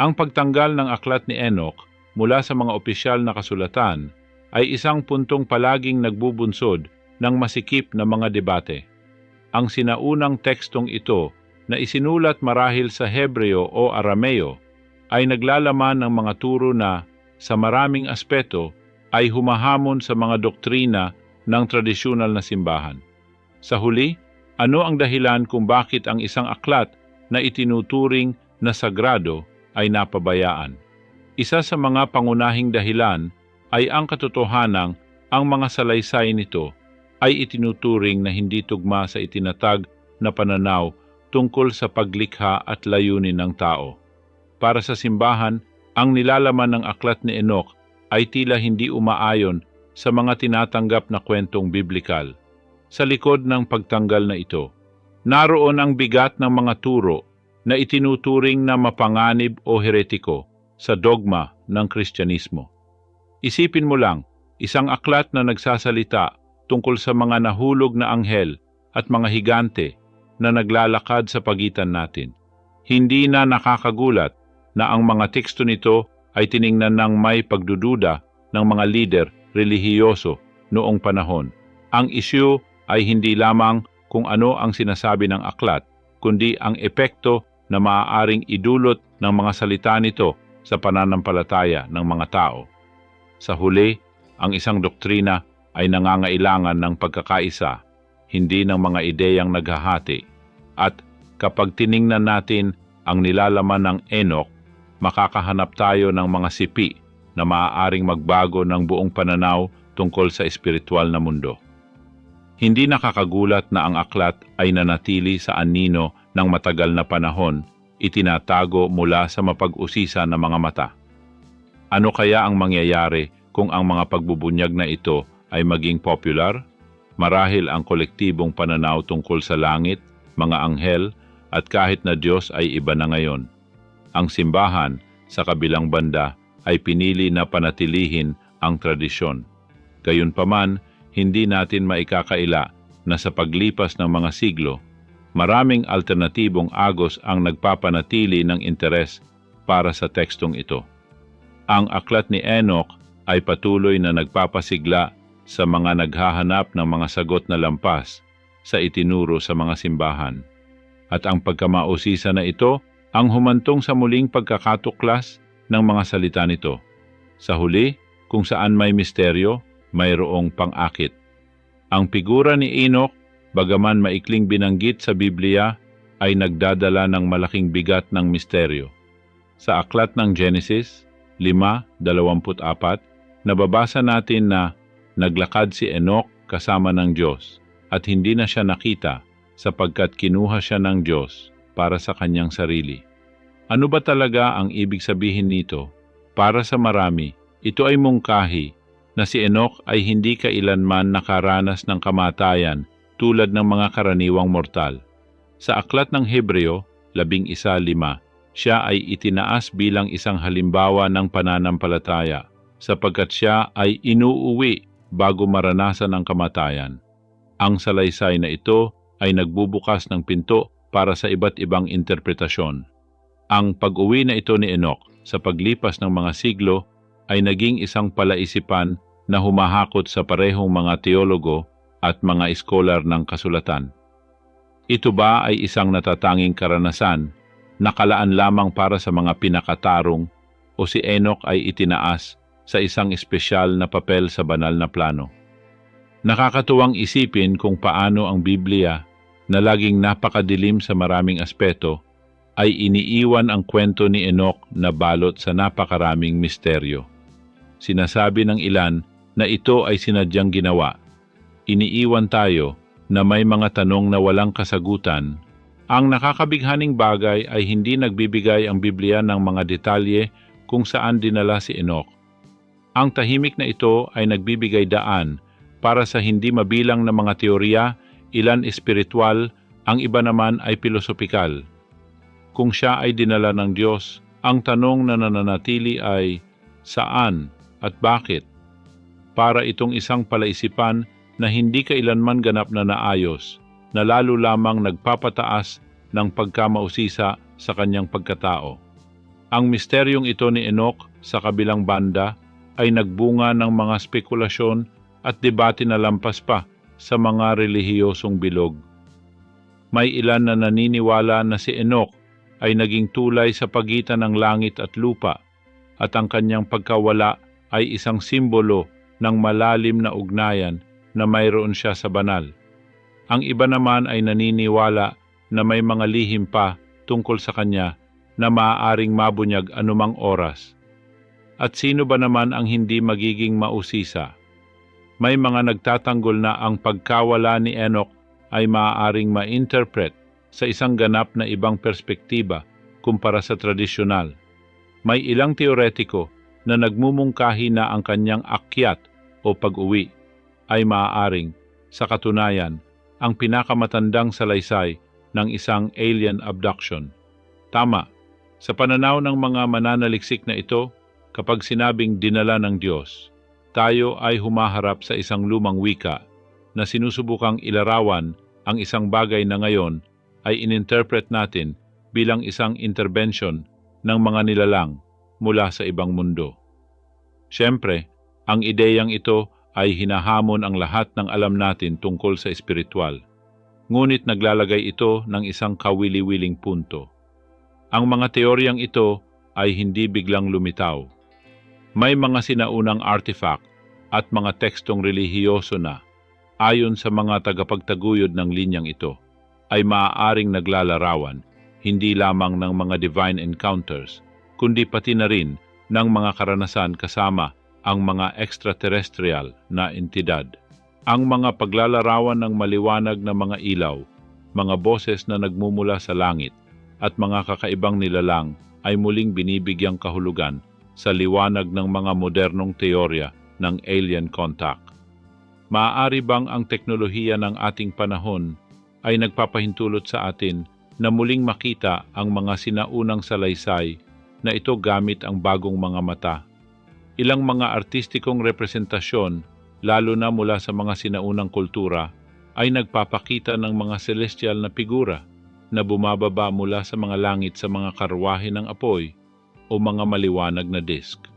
Ang pagtanggal ng aklat ni Enoch mula sa mga opisyal na kasulatan ay isang puntong palaging nagbubunsod ng masikip na mga debate. Ang sinaunang tekstong ito na isinulat marahil sa Hebreo o Arameo ay naglalaman ng mga turo na sa maraming aspeto ay humahamon sa mga doktrina ng tradisyonal na simbahan. Sa huli, ano ang dahilan kung bakit ang isang aklat na itinuturing na sagrado ay napabayaan? Isa sa mga pangunahing dahilan ay ang katotohanang ang mga salaysay nito ay itinuturing na hindi tugma sa itinatag na pananaw tungkol sa paglikha at layunin ng tao. Para sa simbahan, ang nilalaman ng aklat ni Enoch ay tila hindi umaayon sa mga tinatanggap na kwentong biblikal. Sa likod ng pagtanggal na ito, naroon ang bigat ng mga turo na itinuturing na mapanganib o heretiko sa dogma ng Kristyanismo. Isipin mo lang, isang aklat na nagsasalita tungkol sa mga nahulog na anghel at mga higante na naglalakad sa pagitan natin. Hindi na nakakagulat na ang mga teksto nito ay tiningnan ng may pagdududa ng mga lider relihiyoso noong panahon. Ang isyu ay hindi lamang kung ano ang sinasabi ng aklat, kundi ang epekto na maaaring idulot ng mga salita nito sa pananampalataya ng mga tao. Sa huli, ang isang doktrina ay nangangailangan ng pagkakaisa, hindi ng mga ideyang naghahati. At kapag tiningnan natin ang nilalaman ng Enoch, makakahanap tayo ng mga sipi na maaaring magbago ng buong pananaw tungkol sa espiritual na mundo. Hindi nakakagulat na ang aklat ay nanatili sa anino ng matagal na panahon, itinatago mula sa mapag-usisa ng mga mata. Ano kaya ang mangyayari kung ang mga pagbubunyag na ito ay maging popular? Marahil ang kolektibong pananaw tungkol sa langit, mga anghel, at kahit na Diyos ay iba na ngayon. Ang simbahan, sa kabilang banda, ay pinili na panatilihin ang tradisyon. Gayunpaman, hindi natin maikakaila na sa paglipas ng mga siglo, maraming alternatibong agos ang nagpapanatili ng interes para sa tekstong ito. Ang aklat ni Enoch ay patuloy na nagpapasigla sa mga naghahanap ng mga sagot na lampas sa itinuro sa mga simbahan. At ang pagkamausisa na ito ang humantong sa muling pagkakatuklas ng mga salita nito. Sa huli, kung saan may misteryo, mayroong pang-akit. Ang figura ni Enoch, bagaman maikling binanggit sa Biblia, ay nagdadala ng malaking bigat ng misteryo. Sa aklat ng Genesis 5.24, nababasa natin na naglakad si Enoch kasama ng Diyos at hindi na siya nakita sapagkat kinuha siya ng Diyos para sa kanyang sarili. Ano ba talaga ang ibig sabihin nito? Para sa marami, ito ay mungkahi na si Enoch ay hindi kailanman nakaranas ng kamatayan tulad ng mga karaniwang mortal. Sa aklat ng Hebreo, labing isa lima, siya ay itinaas bilang isang halimbawa ng pananampalataya sapagkat siya ay inuuwi bago maranasan ang kamatayan. Ang salaysay na ito ay nagbubukas ng pinto para sa iba't ibang interpretasyon. Ang pag-uwi na ito ni Enoch sa paglipas ng mga siglo ay naging isang palaisipan na humahakot sa parehong mga teologo at mga eskolar ng kasulatan. Ito ba ay isang natatanging karanasan nakalaan lamang para sa mga pinakatarong o si Enoch ay itinaas sa isang espesyal na papel sa banal na plano? Nakakatuwang isipin kung paano ang Biblia na laging napakadilim sa maraming aspeto ay iniiwan ang kwento ni Enoch na balot sa napakaraming misteryo. Sinasabi ng ilan na ito ay sinadyang ginawa. Iniiwan tayo na may mga tanong na walang kasagutan. Ang nakakabighaning bagay ay hindi nagbibigay ang Biblia ng mga detalye kung saan dinala si Enoch. Ang tahimik na ito ay nagbibigay daan para sa hindi mabilang na mga teorya, ilan espiritual, ang iba naman ay pilosopikal. Kung siya ay dinala ng Diyos, ang tanong na nananatili ay saan at bakit? Para itong isang palaisipan na hindi kailanman ganap na naayos, na lalo lamang nagpapataas ng pagkamausisa sa kanyang pagkatao. Ang misteryong ito ni Enoch sa kabilang banda ay nagbunga ng mga spekulasyon at debate na lampas pa sa mga relihiyosong bilog. May ilan na naniniwala na si Enoch ay naging tulay sa pagitan ng langit at lupa at ang kanyang pagkawala ay isang simbolo ng malalim na ugnayan na mayroon siya sa banal. Ang iba naman ay naniniwala na may mga lihim pa tungkol sa kanya na maaaring mabunyag anumang oras. At sino ba naman ang hindi magiging mausisa? May mga nagtatanggol na ang pagkawala ni Enoch ay maaaring ma-interpret sa isang ganap na ibang perspektiba kumpara sa tradisyonal. May ilang teoretiko na nagmumungkahi na ang kanyang akyat o pag-uwi ay maaaring, sa katunayan, ang pinakamatandang salaysay ng isang alien abduction. Tama, sa pananaw ng mga mananaliksik na ito, kapag sinabing dinala ng Diyos, tayo ay humaharap sa isang lumang wika na sinusubukang ilarawan ang isang bagay na ngayon ay ininterpret natin bilang isang intervention ng mga nilalang mula sa ibang mundo. Siyempre, ang ideyang ito ay hinahamon ang lahat ng alam natin tungkol sa espiritual. Ngunit naglalagay ito ng isang kawili-wiling punto. Ang mga teoryang ito ay hindi biglang lumitaw. May mga sinaunang artifact at mga tekstong relihiyoso na, ayon sa mga tagapagtaguyod ng linyang ito, ay maaaring naglalarawan hindi lamang ng mga divine encounters, kundi pati na rin ng mga karanasan kasama ang mga extraterrestrial na entidad. Ang mga paglalarawan ng maliwanag na mga ilaw, mga boses na nagmumula sa langit, at mga kakaibang nilalang ay muling binibigyang kahulugan sa liwanag ng mga modernong teorya ng alien contact. Maaari bang ang teknolohiya ng ating panahon ay nagpapahintulot sa atin na muling makita ang mga sinaunang salaysay na ito gamit ang bagong mga mata ilang mga artistikong representasyon, lalo na mula sa mga sinaunang kultura, ay nagpapakita ng mga celestial na figura na bumababa mula sa mga langit sa mga karwahe ng apoy o mga maliwanag na disk.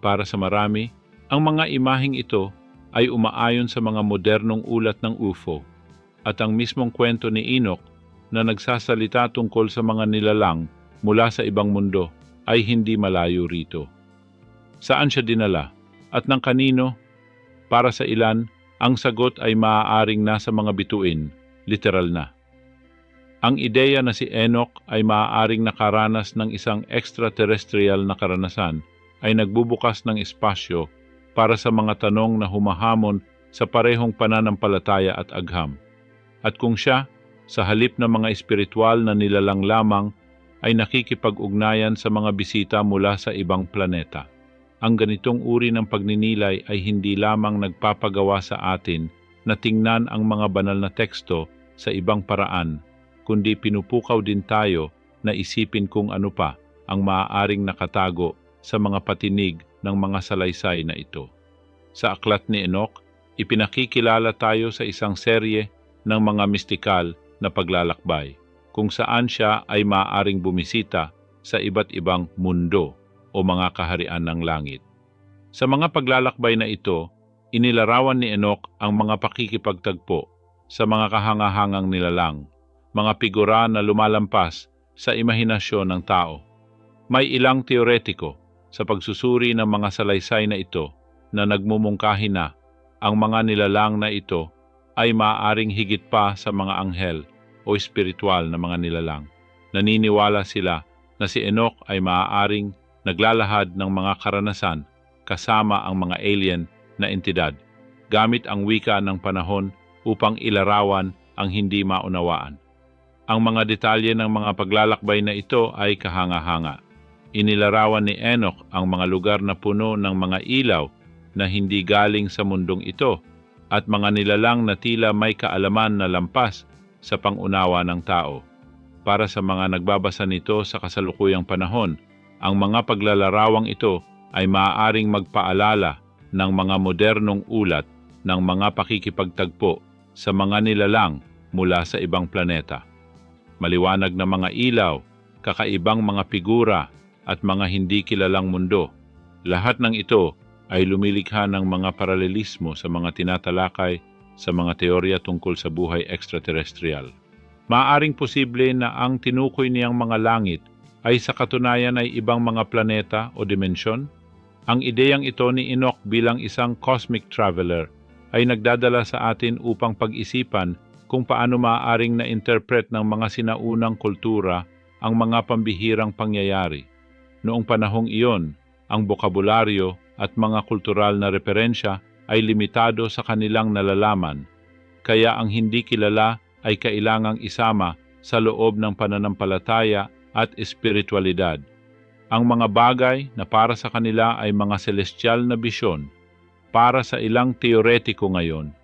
Para sa marami, ang mga imaheng ito ay umaayon sa mga modernong ulat ng UFO at ang mismong kwento ni Enoch na nagsasalita tungkol sa mga nilalang mula sa ibang mundo ay hindi malayo rito saan siya dinala, at ng kanino. Para sa ilan, ang sagot ay maaaring nasa mga bituin, literal na. Ang ideya na si Enoch ay maaaring nakaranas ng isang extraterrestrial na karanasan ay nagbubukas ng espasyo para sa mga tanong na humahamon sa parehong pananampalataya at agham. At kung siya, sa halip na mga espiritual na nilalang lamang, ay nakikipag-ugnayan sa mga bisita mula sa ibang planeta ang ganitong uri ng pagninilay ay hindi lamang nagpapagawa sa atin na tingnan ang mga banal na teksto sa ibang paraan, kundi pinupukaw din tayo na isipin kung ano pa ang maaaring nakatago sa mga patinig ng mga salaysay na ito. Sa aklat ni Enoch, ipinakikilala tayo sa isang serye ng mga mistikal na paglalakbay, kung saan siya ay maaaring bumisita sa iba't ibang mundo o mga kaharian ng langit. Sa mga paglalakbay na ito, inilarawan ni Enoch ang mga pakikipagtagpo sa mga kahangahangang nilalang, mga figura na lumalampas sa imahinasyon ng tao. May ilang teoretiko sa pagsusuri ng mga salaysay na ito na nagmumungkahi na ang mga nilalang na ito ay maaaring higit pa sa mga anghel o espiritual na mga nilalang. Naniniwala sila na si Enoch ay maaaring naglalahad ng mga karanasan kasama ang mga alien na entidad gamit ang wika ng panahon upang ilarawan ang hindi maunawaan. Ang mga detalye ng mga paglalakbay na ito ay kahanga-hanga. Inilarawan ni Enoch ang mga lugar na puno ng mga ilaw na hindi galing sa mundong ito at mga nilalang na tila may kaalaman na lampas sa pangunawa ng tao. Para sa mga nagbabasa nito sa kasalukuyang panahon, ang mga paglalarawang ito ay maaaring magpaalala ng mga modernong ulat ng mga pakikipagtagpo sa mga nilalang mula sa ibang planeta. Maliwanag na mga ilaw, kakaibang mga figura at mga hindi kilalang mundo. Lahat ng ito ay lumilikha ng mga paralelismo sa mga tinatalakay sa mga teorya tungkol sa buhay extraterrestrial. Maaring posible na ang tinukoy niyang mga langit ay sa katunayan ay ibang mga planeta o dimensyon? Ang ideyang ito ni Enoch bilang isang cosmic traveler ay nagdadala sa atin upang pag-isipan kung paano maaaring na-interpret ng mga sinaunang kultura ang mga pambihirang pangyayari. Noong panahong iyon, ang bokabularyo at mga kultural na referensya ay limitado sa kanilang nalalaman, kaya ang hindi kilala ay kailangang isama sa loob ng pananampalataya at espiritualidad. Ang mga bagay na para sa kanila ay mga celestial na bisyon, para sa ilang teoretiko ngayon,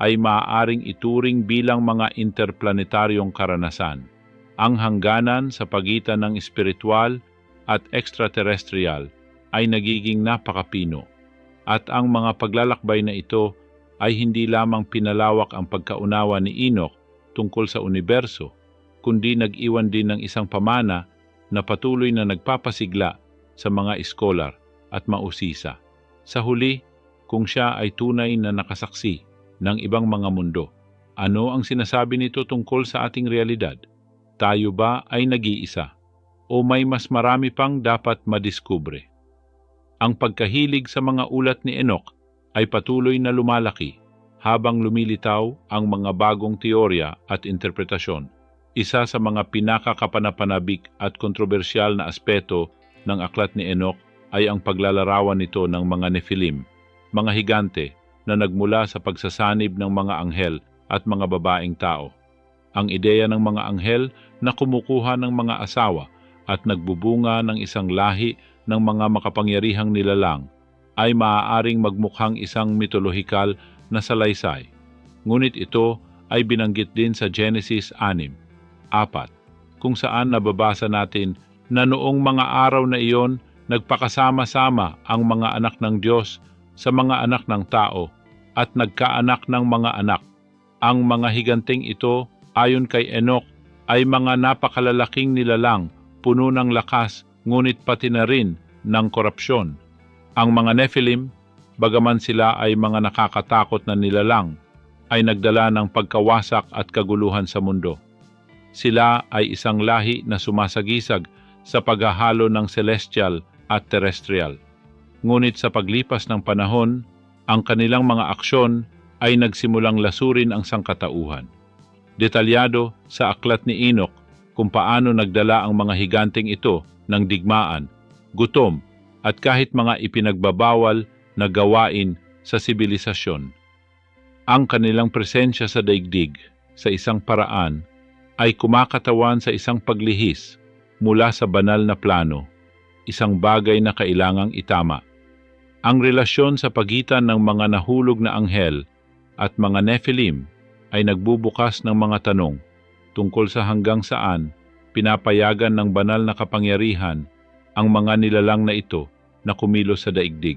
ay maaaring ituring bilang mga interplanetaryong karanasan. Ang hangganan sa pagitan ng espiritual at extraterrestrial ay nagiging napakapino at ang mga paglalakbay na ito ay hindi lamang pinalawak ang pagkaunawa ni Enoch tungkol sa universo, kundi nag-iwan din ng isang pamana na patuloy na nagpapasigla sa mga iskolar at mausisa. Sa huli, kung siya ay tunay na nakasaksi ng ibang mga mundo, ano ang sinasabi nito tungkol sa ating realidad? Tayo ba ay nag-iisa? O may mas marami pang dapat madiskubre? Ang pagkahilig sa mga ulat ni Enoch ay patuloy na lumalaki habang lumilitaw ang mga bagong teorya at interpretasyon. Isa sa mga pinakakapanapanabik at kontrobersyal na aspeto ng aklat ni Enoch ay ang paglalarawan nito ng mga Nephilim, mga higante na nagmula sa pagsasanib ng mga anghel at mga babaeng tao. Ang ideya ng mga anghel na kumukuha ng mga asawa at nagbubunga ng isang lahi ng mga makapangyarihang nilalang ay maaaring magmukhang isang mitolohikal na salaysay. Ngunit ito ay binanggit din sa Genesis 6, 4, kung saan nababasa natin na noong mga araw na iyon nagpakasama-sama ang mga anak ng Diyos sa mga anak ng tao at nagkaanak ng mga anak. Ang mga higanting ito ayon kay Enoch ay mga napakalalaking nilalang puno ng lakas ngunit pati na rin ng korupsyon. Ang mga Nephilim, bagaman sila ay mga nakakatakot na nilalang, ay nagdala ng pagkawasak at kaguluhan sa mundo. Sila ay isang lahi na sumasagisag sa paghahalo ng celestial at terrestrial. Ngunit sa paglipas ng panahon, ang kanilang mga aksyon ay nagsimulang lasurin ang sangkatauhan. Detalyado sa aklat ni Enoch kung paano nagdala ang mga higanting ito ng digmaan, gutom, at kahit mga ipinagbabawal na gawain sa sibilisasyon. Ang kanilang presensya sa daigdig sa isang paraan ay kumakatawan sa isang paglihis mula sa banal na plano, isang bagay na kailangang itama. Ang relasyon sa pagitan ng mga nahulog na anghel at mga Nephilim ay nagbubukas ng mga tanong tungkol sa hanggang saan pinapayagan ng banal na kapangyarihan ang mga nilalang na ito na kumilos sa daigdig.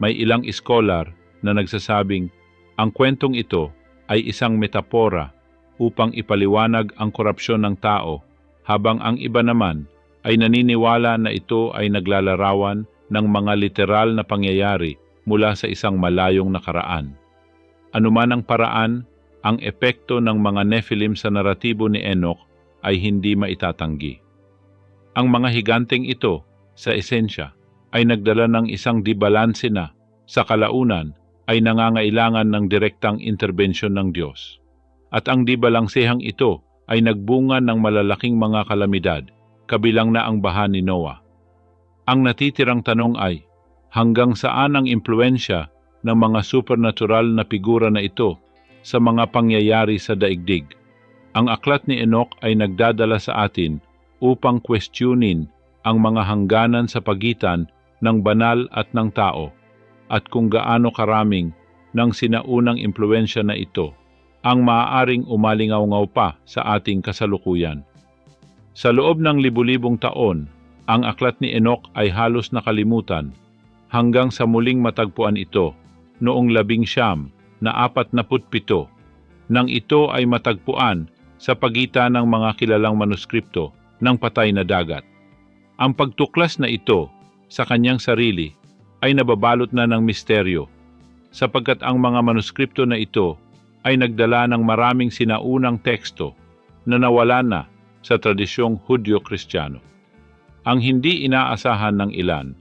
May ilang iskolar na nagsasabing ang kwentong ito ay isang metapora upang ipaliwanag ang korupsyon ng tao habang ang iba naman ay naniniwala na ito ay naglalarawan ng mga literal na pangyayari mula sa isang malayong nakaraan. Anuman ang paraan, ang epekto ng mga Nephilim sa naratibo ni Enoch ay hindi maitatanggi. Ang mga higanteng ito, sa esensya, ay nagdala ng isang dibalanse na, sa kalaunan, ay nangangailangan ng direktang interbensyon ng Diyos. At ang dibalansehang ito ay nagbunga ng malalaking mga kalamidad, kabilang na ang baha ni Noah. Ang natitirang tanong ay, hanggang saan ang impluensya ng mga supernatural na figura na ito sa mga pangyayari sa daigdig? Ang aklat ni Enoch ay nagdadala sa atin upang questionin ang mga hangganan sa pagitan ng banal at ng tao at kung gaano karaming ng sinaunang impluensya na ito ang maaaring umalingaw-ngaw pa sa ating kasalukuyan. Sa loob ng libu-libong taon, ang aklat ni Enoch ay halos nakalimutan hanggang sa muling matagpuan ito noong labing siyam na apat na putpito nang ito ay matagpuan sa pagitan ng mga kilalang manuskripto ng patay na dagat. Ang pagtuklas na ito sa kanyang sarili ay nababalot na ng misteryo sapagkat ang mga manuskripto na ito ay nagdala ng maraming sinaunang teksto na nawala na sa tradisyong Hudyo-Kristiyano. Ang hindi inaasahan ng ilan,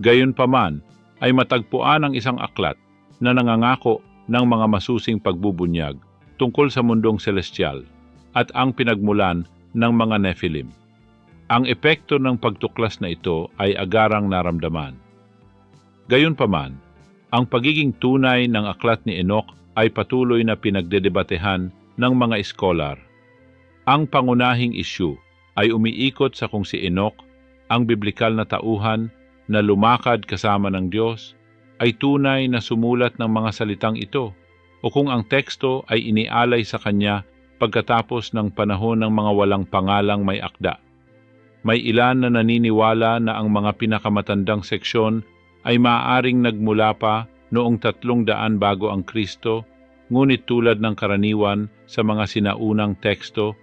gayon paman ay matagpuan ang isang aklat na nangangako ng mga masusing pagbubunyag tungkol sa mundong celestial at ang pinagmulan ng mga Nephilim. Ang epekto ng pagtuklas na ito ay agarang naramdaman. Gayunpaman, ang pagiging tunay ng aklat ni Enoch ay patuloy na pinagdedebatehan ng mga eskolar. Ang pangunahing isyu ay umiikot sa kung si Enoch, ang biblikal na tauhan na lumakad kasama ng Diyos, ay tunay na sumulat ng mga salitang ito o kung ang teksto ay inialay sa kanya pagkatapos ng panahon ng mga walang pangalang may akda. May ilan na naniniwala na ang mga pinakamatandang seksyon ay maaaring nagmula pa noong tatlong daan bago ang Kristo, ngunit tulad ng karaniwan sa mga sinaunang teksto,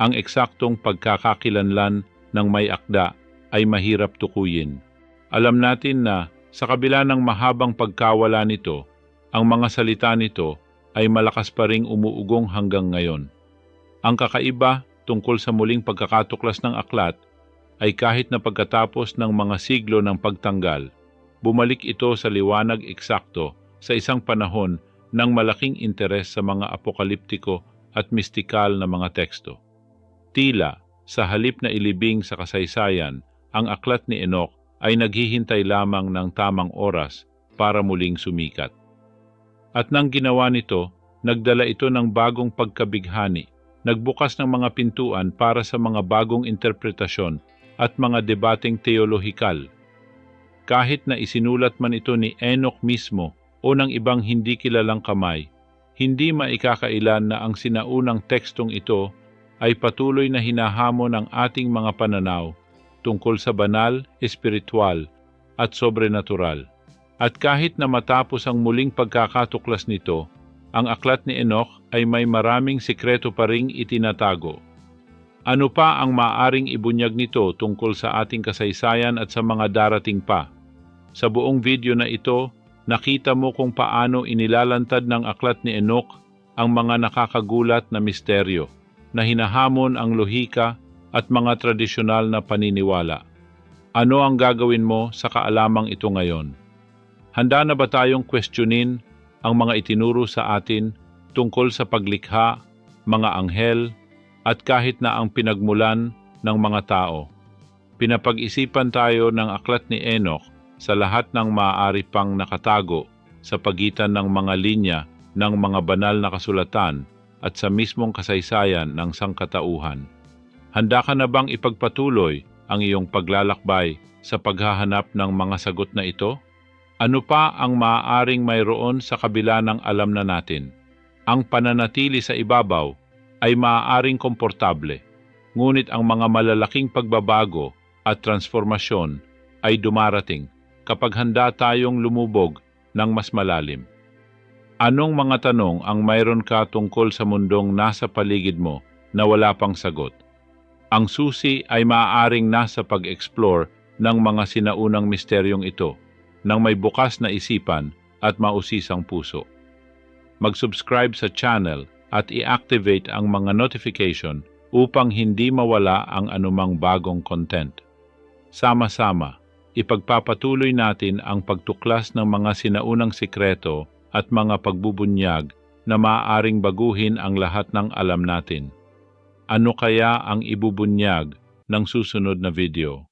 ang eksaktong pagkakakilanlan ng may akda ay mahirap tukuyin. Alam natin na sa kabila ng mahabang pagkawala nito, ang mga salita nito ay malakas pa ring umuugong hanggang ngayon. Ang kakaiba tungkol sa muling pagkakatuklas ng aklat ay kahit na pagkatapos ng mga siglo ng pagtanggal, bumalik ito sa liwanag eksakto sa isang panahon ng malaking interes sa mga apokaliptiko at mistikal na mga teksto. Tila, sa halip na ilibing sa kasaysayan, ang aklat ni Enoch ay naghihintay lamang ng tamang oras para muling sumikat. At nang ginawa nito, nagdala ito ng bagong pagkabighani, nagbukas ng mga pintuan para sa mga bagong interpretasyon at mga debateng teolohikal. Kahit na isinulat man ito ni Enoch mismo o ng ibang hindi kilalang kamay, hindi maikakailan na ang sinaunang tekstong ito ay patuloy na hinahamo ng ating mga pananaw tungkol sa banal, espiritual at sobrenatural. At kahit na matapos ang muling pagkakatuklas nito, ang aklat ni Enoch ay may maraming sikreto pa ring itinatago. Ano pa ang maaring ibunyag nito tungkol sa ating kasaysayan at sa mga darating pa? Sa buong video na ito, nakita mo kung paano inilalantad ng aklat ni Enoch ang mga nakakagulat na misteryo na hinahamon ang lohika at mga tradisyonal na paniniwala. Ano ang gagawin mo sa kaalamang ito ngayon? Handa na ba tayong questionin ang mga itinuro sa atin tungkol sa paglikha, mga anghel, at kahit na ang pinagmulan ng mga tao? Pinapag-isipan tayo ng aklat ni Enoch sa lahat ng maaari pang nakatago sa pagitan ng mga linya ng mga banal na kasulatan at sa mismong kasaysayan ng sangkatauhan. Handa ka na bang ipagpatuloy ang iyong paglalakbay sa paghahanap ng mga sagot na ito? Ano pa ang maaaring mayroon sa kabila ng alam na natin? Ang pananatili sa ibabaw ay maaaring komportable, ngunit ang mga malalaking pagbabago at transformasyon ay dumarating kapag handa tayong lumubog ng mas malalim. Anong mga tanong ang mayroon ka tungkol sa mundong nasa paligid mo na wala pang sagot? Ang susi ay maaaring nasa pag-explore ng mga sinaunang misteryong ito ng may bukas na isipan at mausisang puso. Mag-subscribe sa channel at i-activate ang mga notification upang hindi mawala ang anumang bagong content. Sama-sama, ipagpapatuloy natin ang pagtuklas ng mga sinaunang sikreto at mga pagbubunyag na maaaring baguhin ang lahat ng alam natin. Ano kaya ang ibubunyag ng susunod na video?